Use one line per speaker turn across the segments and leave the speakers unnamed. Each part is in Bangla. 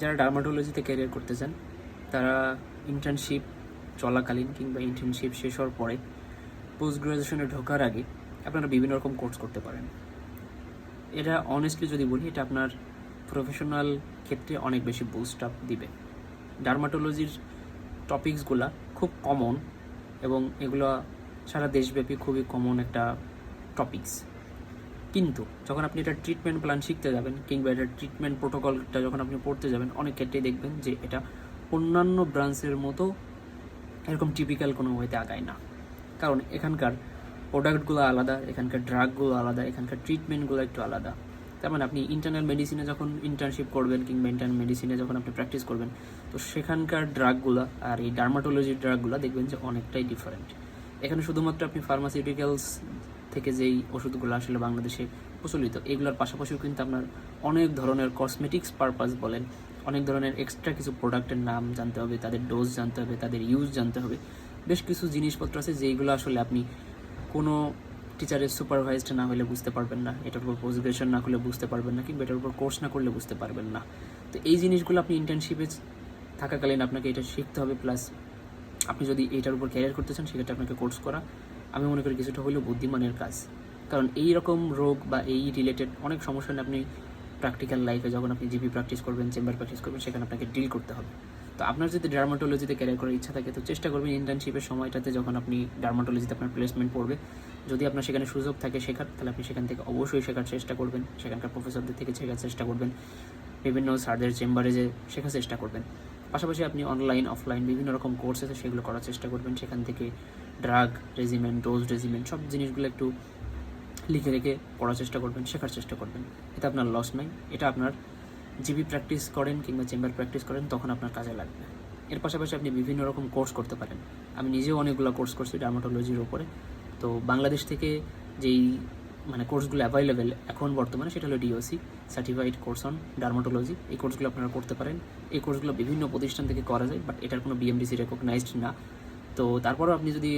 যারা ডার্মাটোলজিতে ক্যারিয়ার করতে চান, তারা ইন্টার্নশিপ চলাকালীন কিংবা ইন্টার্নশিপ শেষ হওয়ার পরে পোস্ট গ্রাজুয়েশনে ঢোকার আগে আপনারা বিভিন্ন রকম কোর্স করতে পারেন। এটা অনেস্টলি যদি বলি, এটা আপনার প্রফেশনাল ক্ষেত্রে অনেক বেশি বুস্ট আপ দিবে। ডার্মাটোলজির টপিকসগুলা খুব কমন এবং এগুলো সারা দেশব্যাপী খুবই কমন একটা টপিকস কিন্তু যখন আপনি এটা ট্রিটমেন্ট প্ল্যান শিখতে যাবেন কিংবা এটা ট্রিটমেন্ট প্রোটোকলটা যখন আপনি পড়তে যাবেন, অনেক ক্ষেত্রেই দেখবেন যে এটা অন্যান্য ব্রাঞ্চের মতো এরকম টিপিক্যাল কোনো ওয়েতে আগায় না। কারণ এখানকার প্রোডাক্টগুলো আলাদা, এখানকার ড্রাগগুলো আলাদা, এখানকার ট্রিটমেন্টগুলো একটু আলাদা। তার মানে আপনি ইন্টারনাল মেডিসিনে যখন ইন্টার্নশিপ করবেন কিংবা ইন্টারনাল মেডিসিনে যখন আপনি প্র্যাকটিস করবেন, তো সেখানকার ড্রাগগুলো আর এই ডার্মাটোলজির ড্রাগগুলো দেখবেন যে অনেকটাই ডিফারেন্ট এখানে শুধুমাত্র আপনি ফার্মাসিউটিক্যালস থেকে যেই ওষুধগুলো আসলে বাংলাদেশে প্রচলিত, এগুলোর পাশাপাশিও কিন্তু আপনার অনেক ধরনের কসমেটিক্স পারপাস বলেন, অনেক ধরনের এক্সট্রা কিছু প্রোডাক্টের নাম জানতে হবে, তাদের ডোজ জানতে হবে, তাদের ইউজ জানতে হবে। বেশ কিছু জিনিসপত্র আছে যেইগুলো আসলে আপনি কোনো টিচারের সুপারভাইজড না হলে বুঝতে পারবেন না, এটার উপর পোস্ট না করলে বুঝতে পারবেন না, কিংবা এটার উপর কোর্স না করলে বুঝতে পারবেন না। তো এই জিনিসগুলো আপনি ইন্টার্নশিপে থাকাকালীন আপনাকে এটা শিখতে হবে প্লাস আপনি যদি এটার উপর ক্যারিয়ার করতে চান, সেক্ষেত্রে আপনাকে কোর্স করা। আমি মনে করি কিছুটা হলেও বুদ্ধিমানের কাজ। কারণ এই রকম রোগ বা এই রিলেটেড অনেক সমস্যা আপনি প্র্যাকটিক্যাল লাইফে যখন আপনি জিপি প্র্যাকটিস করবেন চেম্বার প্র্যাকটিস করবেন, সেখানে আপনাকে ডিল করতে হবে। তো আপনার যদি ডার্মাটোলজিতে ক্যারিয়ার করার ইচ্ছা থাকে, তো চেষ্টা করবেন ইন্টার্নশিপের সময়টাতে যখন আপনি ডার্মাটোলজিতে আপনার প্লেসমেন্ট পড়বে, যদি আপনার সেখানে সুযোগ থাকে শেখার, তাহলে আপনি সেখান থেকে অবশ্যই শেখার চেষ্টা করবেন। সেখানকার প্রফেসরদের থেকে শেখার চেষ্টা করবেন। বিভিন্ন স্যারদের চেম্বারে যে শেখার চেষ্টা করবেন। পাশাপাশি আপনি অনলাইন অফলাইন বিভিন্ন রকম কোর্স আছে, সেগুলো করার চেষ্টা করবেন। সেখান থেকে ড্রাগ রেজিমেন্ট ডোজ রেজিমেন্ট সব জিনিসগুলো একটু লিখে রেখে পড়ার চেষ্টা করবেন, শেখার চেষ্টা করবেন। এটা আপনার লস নাই। এটা আপনার জিবি প্র্যাকটিস করেন কিংবা চেম্বার প্র্যাকটিস করেন, তখন আপনার কাজে লাগবে। এর পাশাপাশি আপনি বিভিন্ন রকম কোর্স করতে পারেন। আমি নিজেও অনেকগুলো কোর্স করছি ডার্মাটোলজির ওপরে তো বাংলাদেশ থেকে যেই মানে কোর্সগুলো অ্যাভেলেবেল এখন বর্তমানে, সেটা হলো DOC certified course on dermatology এই কোর্সগুলো আপনারা করতে পারেন। এই কোর্সগুলো বিভিন্ন প্রতিষ্ঠান থেকে করা যায় বাট এটার কোনো বিএমডিসি রেকগনাইজড না। তো তারপরেও আপনি যদি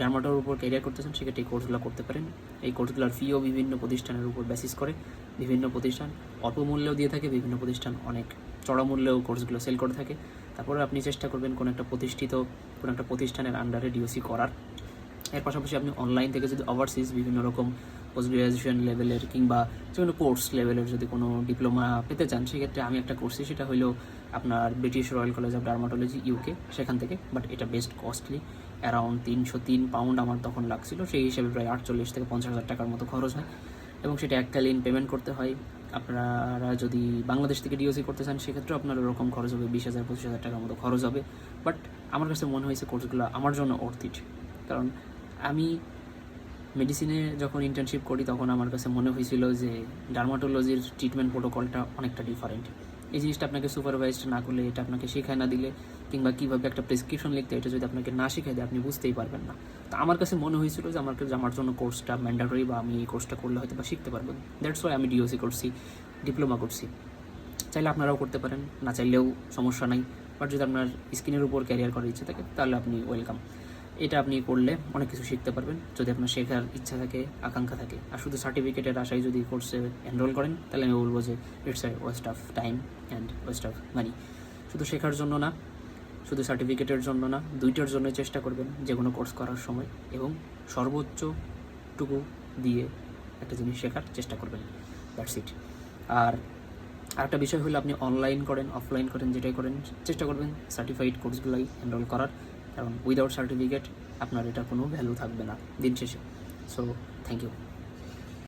ডার্মাটোর উপর ক্যারিয়ার করতে চান, সেক্ষেত্রে এই কোর্সগুলো করতে পারেন। এই কোর্সগুলোর ফিও বিভিন্ন প্রতিষ্ঠানের উপর বেসিস করে। বিভিন্ন প্রতিষ্ঠান অল্প মূল্যেও দিয়ে থাকে, বিভিন্ন প্রতিষ্ঠান অনেক চড়া মূল্যেও কোর্সগুলো সেল করে থাকে। তারপরে আপনি চেষ্টা করবেন কোনো একটা প্রতিষ্ঠিত, কোনো একটা প্রতিষ্ঠানের আন্ডারে ডিওসি করার। এর পাশাপাশি আপনি অনলাইন থেকে যদি ওভারসিজ বিভিন্ন রকম পোস্ট গ্রাজুয়েশন লেভেলের কিংবা যে কোনো কোর্স লেভেলের যদি কোনো ডিপ্লোমা পেতে চান, সেক্ষেত্রে আমি একটা করছি সেটা হলো আপনার British Royal College of Dermatology UK সেখান থেকে। বাট এটা বেস্ট কস্টলি অ্যারাউন্ড তিনশো তিন পাউন্ড আমার তখন লাগছিল। সেই হিসেবে প্রায় আটচল্লিশ থেকে পঞ্চাশ হাজার টাকার মতো খরচ হয়। এবং সেটা এককালীন পেমেন্ট করতে হয়। আপনারা যদি বাংলাদেশ থেকে ডিওসি করতে চান সেক্ষেত্রেও আপনার ওরকম খরচ হবে বিশ হাজার, পঁচিশ হাজার টাকার মতো খরচ হবে। বাট আমার কাছে মনে হয়েছে কোর্সগুলো আমার জন্য অর্থিট কারণ আমি মেডিসিনে যখন ইন্টার্নশিপ করি, তখন আমার কাছে মনে হয়েছিল যে ডার্মাটোলজির ট্রিটমেন্ট প্রোটোকলটা অনেকটা ডিফারেন্ট এই জিনিসটা আপনাকে সুপারভাইজড না করলে, এটা আপনাকে শেখায় না দিলে, কিংবা কীভাবে একটা প্রেসক্রিপশন লিখতে এটা যদি আপনাকে না শিখাই দেয়, আপনি বুঝতেই পারবেন না। তো আমার কাছে মনে হয়েছিল যে আমার আমার জন্য কোর্সটা ম্যান্ডাটরি বা আমি এই কোর্সটা করলে হয়তো বা শিখতে পারব। দ্যাটস ওয়াই আমি ডিওসি করছি ডিপ্লোমা করছি। চাইলে আপনারাও করতে পারেন, না চাইলেও সমস্যা নাই। বাট যদি আপনার স্কিনের উপর ক্যারিয়ার করার ইচ্ছা থাকে, তাহলে আপনি ওয়েলকাম এটা আপনি করলে অনেক কিছু শিখতে পারবেন। যদি আপনার শেখার ইচ্ছা থাকে, আকাঙ্ক্ষা থাকে, আর শুধু সার্টিফিকেটের আশায় যদি কোর্সে এনরোল করেন, তাহলে আমি বলব যে it's a waste of time and waste of money শুধু শেখার জন্য না, শুধু সার্টিফিকেটের জন্য না, দুইটার জন্য চেষ্টা করবেন যে কোনো কোর্স করার সময় এবং সর্বোচ্চটুকু দিয়ে একটা জিনিস শেখার চেষ্টা করবেন। দ্যাটস ইট আর আরেকটা বিষয় হলো, আপনি অনলাইন করেন অফলাইন করেন, যেটাই করেন, চেষ্টা করবেন সার্টিফাইড কোর্সগুলোই এনরোল করার। কারণ উইদাউট সার্টিফিকেট আপনার এটা কোনো ভ্যালু থাকবে না দিন শেষে। So thank you